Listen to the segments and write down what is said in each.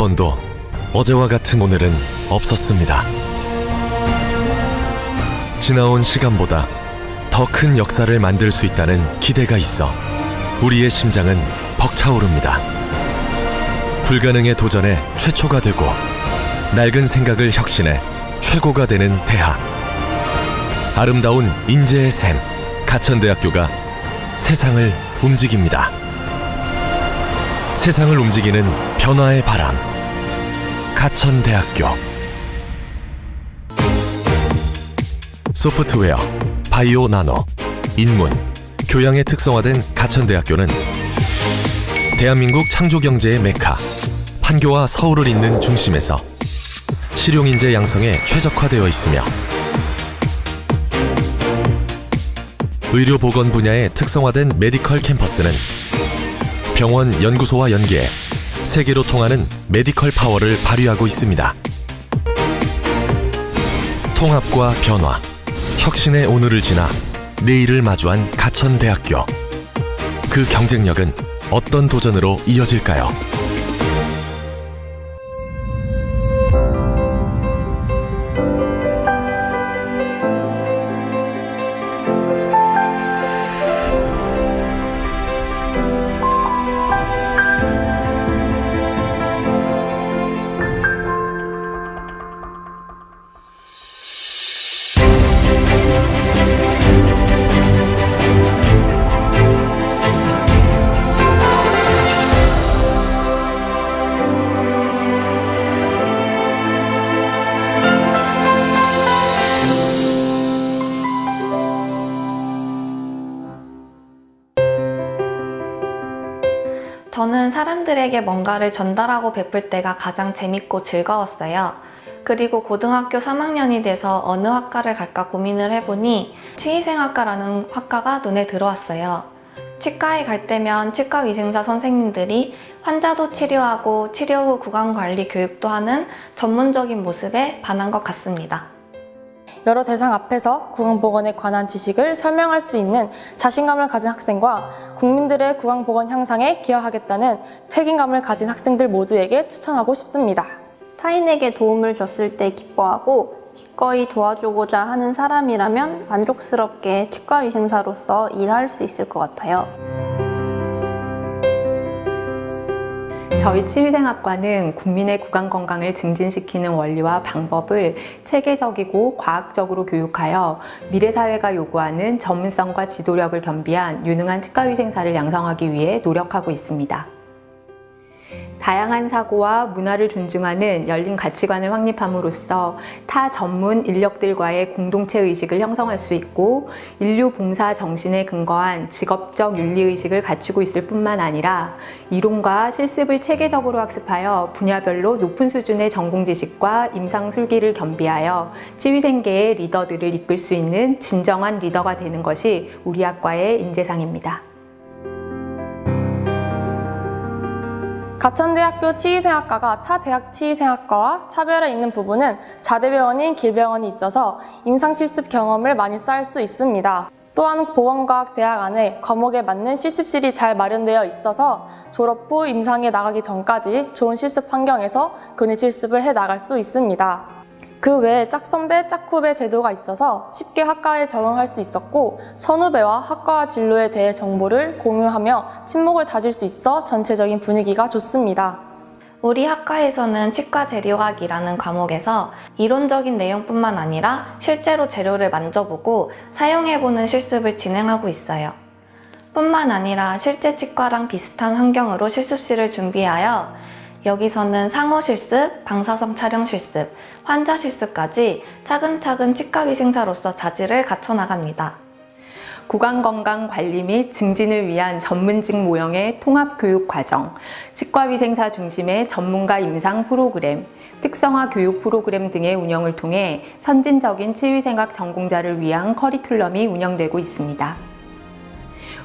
번도 어제와 같은 오늘은 없었습니다. 지나온 시간보다 더 큰 역사를 만들 수 있다는 기대가 있어 우리의 심장은 벅차오릅니다. 불가능의 도전에 최초가 되고 낡은 생각을 혁신해 최고가 되는 대학. 아름다운 인재의 샘 가천대학교가 세상을 움직입니다. 세상을 움직이는 변화의 바람. 가천대학교. 소프트웨어, 바이오 나노, 인문, 교양에 특성화된 가천대학교는 대한민국 창조 경제의 메카, 판교와 서울을 잇는 중심에서 실용인재 양성에 최적화되어 있으며 의료보건 분야에 특성화된 메디컬 캠퍼스는 병원 연구소와 연계해 세계로 통하는 메디컬 파워를 발휘하고 있습니다. 통합과 변화, 혁신의 오늘을 지나 내일을 마주한 가천대학교. 그 경쟁력은 어떤 도전으로 이어질까요? 저는 사람들에게 뭔가를 전달하고 베풀 때가 가장 재밌고 즐거웠어요. 그리고 고등학교 3학년이 돼서 어느 학과를 갈까 고민을 해보니 치의생학과라는 학과가 눈에 들어왔어요. 치과에 갈 때면 치과 위생사 선생님들이 환자도 치료하고 치료 후 구강 관리 교육도 하는 전문적인 모습에 반한 것 같습니다. 여러 대상 앞에서 구강보건에 관한 지식을 설명할 수 있는 자신감을 가진 학생과 국민들의 구강보건 향상에 기여하겠다는 책임감을 가진 학생들 모두에게 추천하고 싶습니다. 타인에게 도움을 줬을 때 기뻐하고 기꺼이 도와주고자 하는 사람이라면 만족스럽게 치과위생사로서 일할 수 있을 것 같아요. 저희 치위생학과는 국민의 구강 건강을 증진시키는 원리와 방법을 체계적이고 과학적으로 교육하여 미래 사회가 요구하는 전문성과 지도력을 겸비한 유능한 치과위생사를 양성하기 위해 노력하고 있습니다. 다양한 사고와 문화를 존중하는 열린 가치관을 확립함으로써 타 전문 인력들과의 공동체 의식을 형성할 수 있고 인류 봉사 정신에 근거한 직업적 윤리 의식을 갖추고 있을 뿐만 아니라 이론과 실습을 체계적으로 학습하여 분야별로 높은 수준의 전공 지식과 임상 술기를 겸비하여 치위생계의 리더들을 이끌 수 있는 진정한 리더가 되는 것이 우리 학과의 인재상입니다. 가천대학교 치의생학과가 타 대학 치의생학과와 차별화 있는 부분은 자대병원인 길병원이 있어서 임상 실습 경험을 많이 쌓을 수 있습니다. 또한 보건과학 대학 안에 과목에 맞는 실습실이 잘 마련되어 있어서 졸업 후 임상에 나가기 전까지 좋은 실습 환경에서 교내 실습을 해 나갈 수 있습니다. 그 외에 짝선배, 짝후배 제도가 있어서 쉽게 학과에 적응할 수 있었고 선후배와 학과와 진로에 대해 정보를 공유하며 친목을 다질 수 있어 전체적인 분위기가 좋습니다. 우리 학과에서는 치과 재료학이라는 과목에서 이론적인 내용뿐만 아니라 실제로 재료를 만져보고 사용해보는 실습을 진행하고 있어요. 뿐만 아니라 실제 치과랑 비슷한 환경으로 실습실을 준비하여 여기서는 상호 실습, 방사성 촬영 실습, 환자 실습까지 차근차근 치과위생사로서 자질을 갖춰나갑니다. 구강건강 관리 및 증진을 위한 전문직 모형의 통합교육 과정, 치과위생사 중심의 전문가 임상 프로그램, 특성화 교육 프로그램 등의 운영을 통해 선진적인 치위생학 전공자를 위한 커리큘럼이 운영되고 있습니다.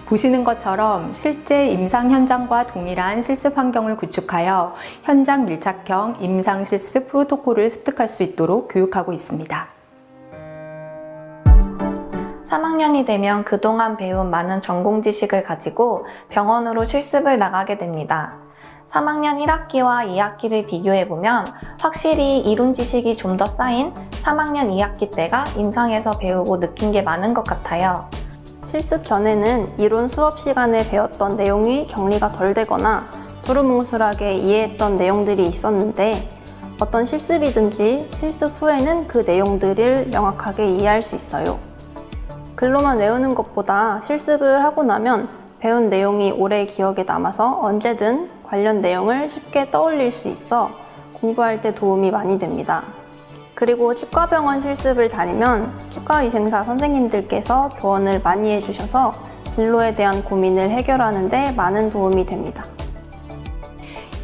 보시는 것처럼 실제 임상 현장과 동일한 실습 환경을 구축하여 현장 밀착형 임상 실습 프로토콜을 습득할 수 있도록 교육하고 있습니다. 3학년이 되면 그동안 배운 많은 전공 지식을 가지고 병원으로 실습을 나가게 됩니다. 3학년 1학기와 2학기를 비교해보면 확실히 이론 지식이 좀 더 쌓인 3학년 2학기 때가 임상에서 배우고 느낀 게 많은 것 같아요. 실습 전에는 이론 수업 시간에 배웠던 내용이 정리가 덜 되거나 두루뭉술하게 이해했던 내용들이 있었는데 어떤 실습이든지 실습 후에는 그 내용들을 명확하게 이해할 수 있어요. 글로만 외우는 것보다 실습을 하고 나면 배운 내용이 오래 기억에 남아서 언제든 관련 내용을 쉽게 떠올릴 수 있어 공부할 때 도움이 많이 됩니다. 그리고 치과 병원 실습을 다니면 치과 위생사 선생님들께서 조언을 많이 해주셔서 진로에 대한 고민을 해결하는데 많은 도움이 됩니다.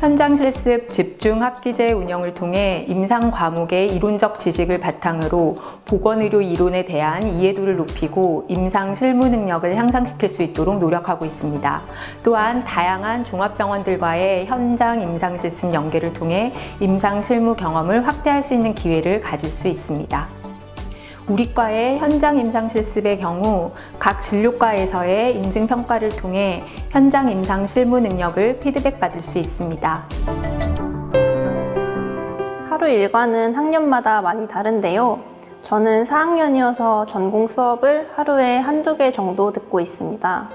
현장 실습 집중 학기제 운영을 통해 임상 과목의 이론적 지식을 바탕으로 보건의료 이론에 대한 이해도를 높이고 임상 실무 능력을 향상시킬 수 있도록 노력하고 있습니다. 또한 다양한 종합병원들과의 현장 임상 실습 연계를 통해 임상 실무 경험을 확대할 수 있는 기회를 가질 수 있습니다. 우리 과의 현장 임상 실습의 경우 각 진료과에서의 인증 평가를 통해 현장 임상 실무 능력을 피드백 받을 수 있습니다. 하루 일과는 학년마다 많이 다른데요. 저는 4학년이어서 전공 수업을 하루에 한두 개 정도 듣고 있습니다.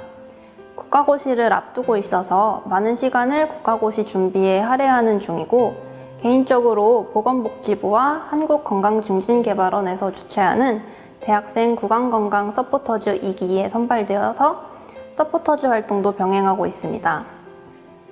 국가고시를 앞두고 있어서 많은 시간을 국가고시 준비에 할애하는 중이고 개인적으로 보건복지부와 한국건강증진개발원에서 주최하는 대학생 구강건강 서포터즈 2기에 선발되어서 서포터즈 활동도 병행하고 있습니다.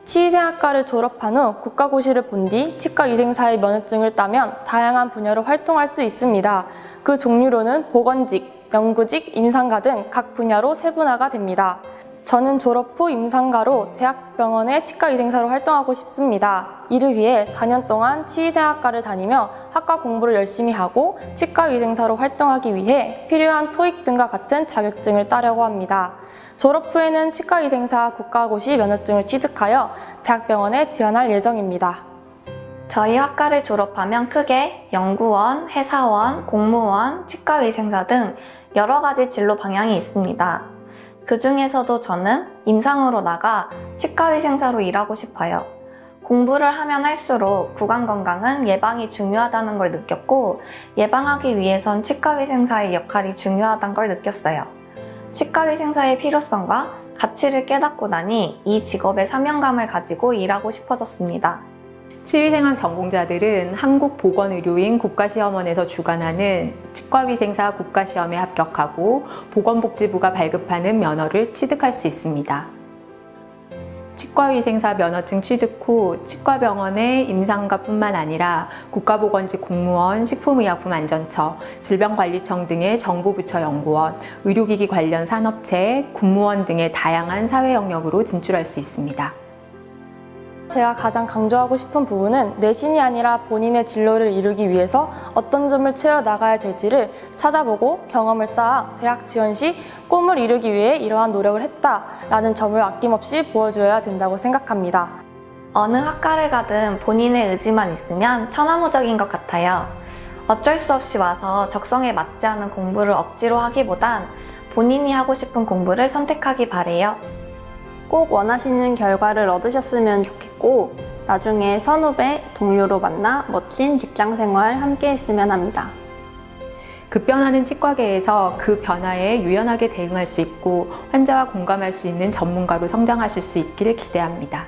치의생학과를 졸업한 후 국가고시를 본 뒤 치과위생사의 면허증을 따면 다양한 분야로 활동할 수 있습니다. 그 종류로는 보건직, 연구직, 임상가 등 각 분야로 세분화가 됩니다. 저는 졸업 후 임상가로 대학병원의 치과위생사로 활동하고 싶습니다. 이를 위해 4년 동안 치의생학과를 다니며 학과 공부를 열심히 하고 치과위생사로 활동하기 위해 필요한 토익 등과 같은 자격증을 따려고 합니다. 졸업 후에는 치과위생사 국가고시 면허증을 취득하여 대학병원에 지원할 예정입니다. 저희 학과를 졸업하면 크게 연구원, 회사원, 공무원, 치과위생사 등 여러 가지 진로 방향이 있습니다. 그 중에서도 저는 임상으로 나가 치과위생사로 일하고 싶어요. 공부를 하면 할수록 구강 건강은 예방이 중요하다는 걸 느꼈고 예방하기 위해선 치과위생사의 역할이 중요하다는 걸 느꼈어요. 치과위생사의 필요성과 가치를 깨닫고 나니 이 직업의 사명감을 가지고 일하고 싶어졌습니다. 치위생학 전공자들은 한국보건의료인 국가시험원에서 주관하는 치과위생사 국가시험에 합격하고 보건복지부가 발급하는 면허를 취득할 수 있습니다. 치과위생사 면허증 취득 후 치과병원의 임상가뿐만 아니라 국가보건직 공무원, 식품의약품안전처, 질병관리청 등의 정부부처 연구원, 의료기기 관련 산업체, 군무원 등의 다양한 사회 영역으로 진출할 수 있습니다. 제가 가장 강조하고 싶은 부분은 내신이 아니라 본인의 진로를 이루기 위해서 어떤 점을 채워 나가야 될지를 찾아보고 경험을 쌓아 대학 지원 시 꿈을 이루기 위해 이러한 노력을 했다라는 점을 아낌없이 보여줘야 된다고 생각합니다. 어느 학과를 가든 본인의 의지만 있으면 천하무적인 것 같아요. 어쩔 수 없이 와서 적성에 맞지 않은 공부를 억지로 하기보단 본인이 하고 싶은 공부를 선택하기 바래요. 꼭 원하시는 결과를 얻으셨으면 좋겠고 나중에 선후배, 동료로 만나 멋진 직장 생활 함께 했으면 합니다. 급변하는 치과계에서 그 변화에 유연하게 대응할 수 있고 환자와 공감할 수 있는 전문가로 성장하실 수 있기를 기대합니다.